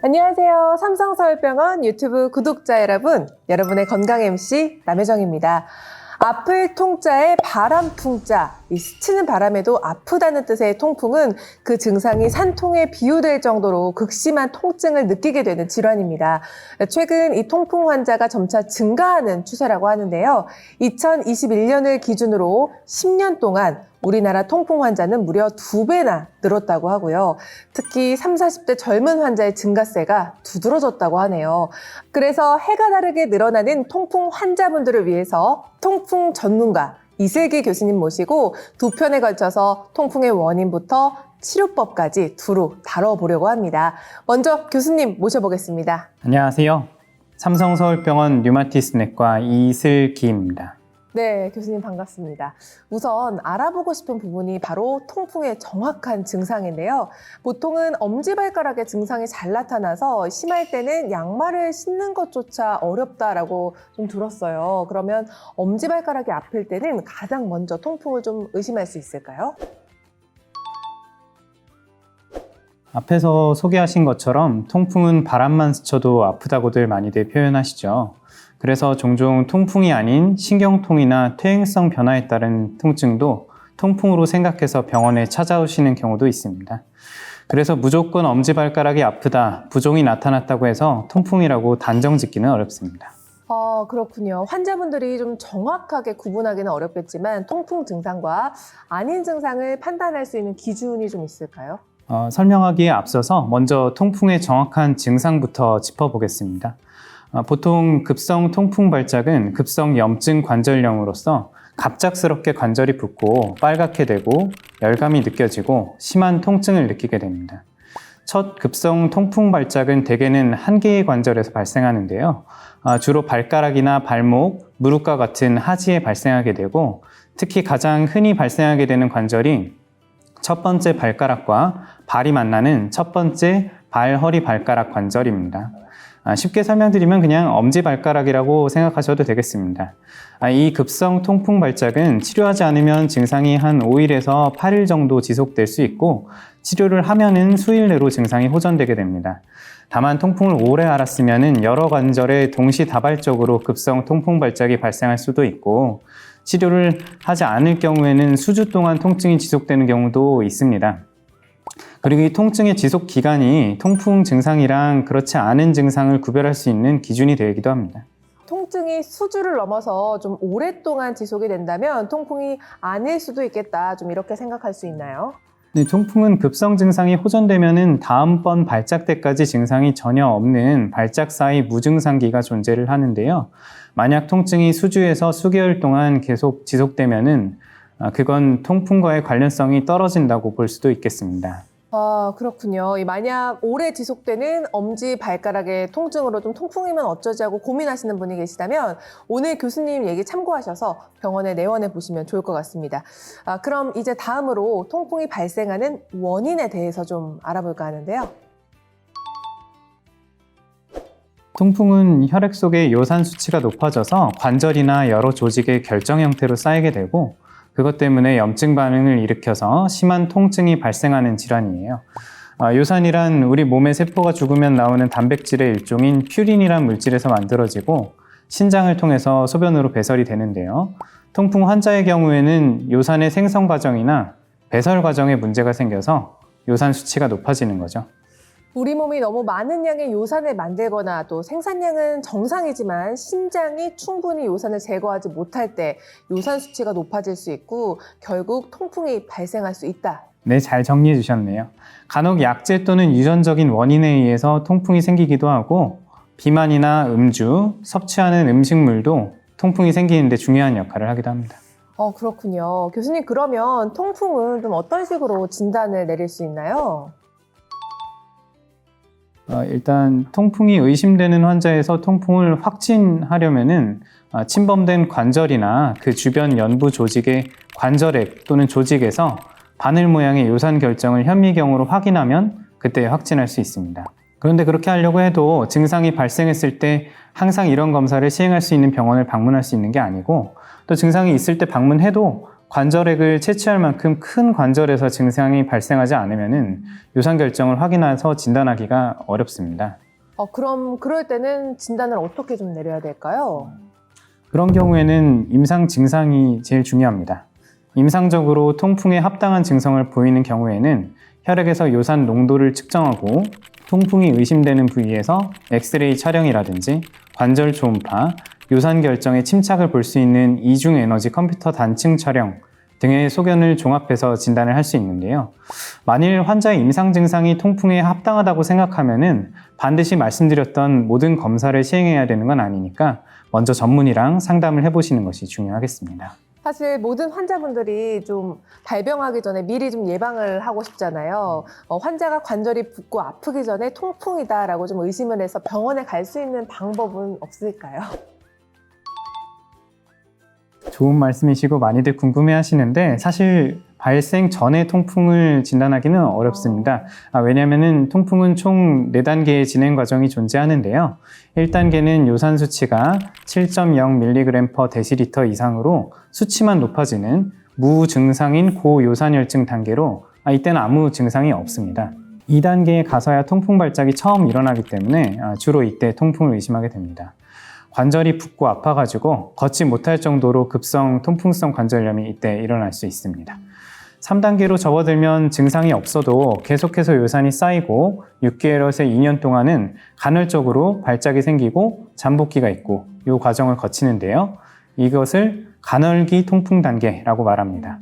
안녕하세요. 삼성서울병원 유튜브 구독자 여러분. 여러분의 건강 MC 남혜정입니다. 아플 통자에 바람 풍자, 이 스치는 바람에도 아프다는 뜻의 통풍은 그 증상이 산통에 비유될 정도로 극심한 통증을 느끼게 되는 질환입니다. 최근 이 통풍 환자가 점차 증가하는 추세라고 하는데요. 2021년을 기준으로 10년 동안 우리나라 통풍 환자는 무려 두 배나 늘었다고 하고요. 특히 30, 40대 젊은 환자의 증가세가 두드러졌다고 하네요. 그래서 해가 다르게 늘어나는 통풍 환자분들을 위해서 통풍 전문가 이슬기 교수님 모시고 두 편에 걸쳐서 통풍의 원인부터 치료법까지 두루 다뤄보려고 합니다. 먼저 교수님 모셔보겠습니다. 안녕하세요. 삼성서울병원 류마티스내과 이슬기입니다. 네, 교수님 반갑습니다. 우선 알아보고 싶은 부분이 바로 통풍의 정확한 증상인데요. 보통은 엄지발가락의 증상이 잘 나타나서 심할 때는 양말을 신는 것조차 어렵다라고 좀 들었어요. 그러면 엄지발가락이 아플 때는 가장 먼저 통풍을 좀 의심할 수 있을까요? 앞에서 소개하신 것처럼 통풍은 바람만 스쳐도 아프다고들 많이들 표현하시죠. 그래서 종종 통풍이 아닌 신경통이나 퇴행성 변화에 따른 통증도 통풍으로 생각해서 병원에 찾아오시는 경우도 있습니다. 그래서 무조건 엄지발가락이 아프다, 부종이 나타났다고 해서 통풍이라고 단정 짓기는 어렵습니다. 아, 그렇군요. 환자분들이 좀 정확하게 구분하기는 어렵겠지만 통풍 증상과 아닌 증상을 판단할 수 있는 기준이 좀 있을까요? 어, 설명하기에 앞서서 먼저 통풍의 정확한 증상부터 짚어보겠습니다. 어, 보통 급성 통풍 발작은 급성 염증 관절염으로서 갑작스럽게 관절이 붓고 빨갛게 되고 열감이 느껴지고 심한 통증을 느끼게 됩니다. 첫 급성 통풍 발작은 대개는 한 개의 관절에서 발생하는데요. 아, 주로 발가락이나 발목, 무릎과 같은 하지에 발생하게 되고 특히 가장 흔히 발생하게 되는 관절이 첫 번째 발가락과 발이 만나는 첫 번째 발, 허리, 발가락 관절입니다. 아, 쉽게 설명드리면 그냥 엄지발가락이라고 생각하셔도 되겠습니다. 아, 이 급성 통풍 발작은 치료하지 않으면 증상이 한 5일에서 8일 정도 지속될 수 있고 치료를 하면은 수일 내로 증상이 호전되게 됩니다. 다만 통풍을 오래 앓았으면 여러 관절에 동시다발적으로 급성 통풍 발작이 발생할 수도 있고 치료를 하지 않을 경우에는 수주 동안 통증이 지속되는 경우도 있습니다. 그리고 이 통증의 지속 기간이 통풍 증상이랑 그렇지 않은 증상을 구별할 수 있는 기준이 되기도 합니다. 통증이 수주를 넘어서 좀 오랫동안 지속이 된다면 통풍이 아닐 수도 있겠다. 좀 이렇게 생각할 수 있나요? 네, 통풍은 급성 증상이 호전되면은 다음번 발작 때까지 증상이 전혀 없는 발작 사이 무증상기가 존재를 하는데요. 만약 통증이 수주에서 수개월 동안 계속 지속되면은 아, 그건 통풍과의 관련성이 떨어진다고 볼 수도 있겠습니다. 아, 그렇군요. 이 만약 오래 지속되는 엄지 발가락의 통증으로 좀 통풍이면 어쩌지 하고 고민하시는 분이 계시다면 오늘 교수님 얘기 참고하셔서 병원에 내원해 보시면 좋을 것 같습니다. 아, 그럼 이제 다음으로 통풍이 발생하는 원인에 대해서 좀 알아볼까 하는데요. 통풍은 혈액 속의 요산 수치가 높아져서 관절이나 여러 조직의 결정 형태로 쌓이게 되고 그것 때문에 염증 반응을 일으켜서 심한 통증이 발생하는 질환이에요. 아, 요산이란 우리 몸의 세포가 죽으면 나오는 단백질의 일종인 퓨린이란 물질에서 만들어지고 신장을 통해서 소변으로 배설이 되는데요. 통풍 환자의 경우에는 요산의 생성 과정이나 배설 과정에 문제가 생겨서 요산 수치가 높아지는 거죠. 우리 몸이 너무 많은 양의 요산을 만들거나 또 생산량은 정상이지만 신장이 충분히 요산을 제거하지 못할 때 요산 수치가 높아질 수 있고 결국 통풍이 발생할 수 있다. 네, 잘 정리해 주셨네요. 간혹 약제 또는 유전적인 원인에 의해서 통풍이 생기기도 하고 비만이나 음주, 섭취하는 음식물도 통풍이 생기는데 중요한 역할을 하기도 합니다. 어, 그렇군요. 교수님, 그러면 통풍은 좀 어떤 식으로 진단을 내릴 수 있나요? 어, 일단 통풍이 의심되는 환자에서 통풍을 확진하려면은 어, 침범된 관절이나 그 주변 연부 조직의 관절액 또는 조직에서 바늘 모양의 요산 결정을 현미경으로 확인하면 그때 확진할 수 있습니다. 그런데 그렇게 하려고 해도 증상이 발생했을 때 항상 이런 검사를 시행할 수 있는 병원을 방문할 수 있는 게 아니고 또 증상이 있을 때 방문해도 관절액을 채취할 만큼 큰 관절에서 증상이 발생하지 않으면 유산 결정을 확인해서 진단하기가 어렵습니다. 어, 그럼 그럴 때는 진단을 어떻게 좀 내려야 될까요? 그런 경우에는 임상 증상이 제일 중요합니다. 임상적으로 통풍에 합당한 증상을 보이는 경우에는 혈액에서 요산 농도를 측정하고 통풍이 의심되는 부위에서 엑스레이 촬영이라든지 관절 초음파, 요산 결정의 침착을 볼 수 있는 이중 에너지 컴퓨터 단층 촬영 등의 소견을 종합해서 진단을 할 수 있는데요. 만일 환자의 임상 증상이 통풍에 합당하다고 생각하면은 반드시 말씀드렸던 모든 검사를 시행해야 되는 건 아니니까 먼저 전문의랑 상담을 해보시는 것이 중요하겠습니다. 사실 모든 환자분들이 좀 발병하기 전에 미리 좀 예방을 하고 싶잖아요. 어, 환자가 관절이 붓고 아프기 전에 통풍이다라고 좀 의심을 해서 병원에 갈 수 있는 방법은 없을까요? 좋은 말씀이시고 많이들 궁금해 하시는데 사실 발생 전에 통풍을 진단하기는 어렵습니다. 아, 왜냐하면 통풍은 총 4단계의 진행 과정이 존재하는데요. 1단계는 요산 수치가 7.0mg per 데시리터 이상으로 수치만 높아지는 무증상인 고요산혈증 단계로 아, 이때는 아무 증상이 없습니다. 2단계에 가서야 통풍 발작이 처음 일어나기 때문에 아, 주로 이때 통풍을 의심하게 됩니다. 관절이 붓고 아파가지고 걷지 못할 정도로 급성 통풍성 관절염이 이때 일어날 수 있습니다. 3단계로 접어들면 증상이 없어도 계속해서 요산이 쌓이고 6개월에서 2년 동안은 간헐적으로 발작이 생기고 잠복기가 있고 이 과정을 거치는데요. 이것을 간헐기 통풍 단계라고 말합니다.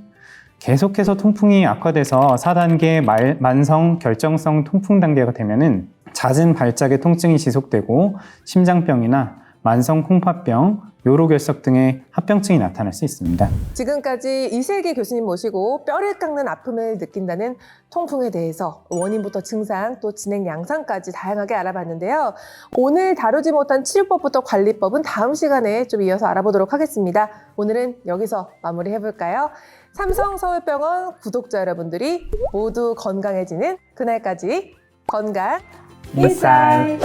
계속해서 통풍이 악화돼서 4단계 말- 만성 결정성 통풍 단계가 되면은 잦은 발작의 통증이 지속되고 심장병이나 만성 콩팥병, 요로결석 등의 합병증이 나타날 수 있습니다. 지금까지 이슬기 교수님 모시고 뼈를 깎는 아픔을 느낀다는 통풍에 대해서 원인부터 증상 또 진행 양상까지 다양하게 알아봤는데요. 오늘 다루지 못한 치료법부터 관리법은 다음 시간에 좀 이어서 알아보도록 하겠습니다. 오늘은 여기서 마무리해볼까요? 삼성서울병원 구독자 여러분들이 모두 건강해지는 그날까지 건강. 인사이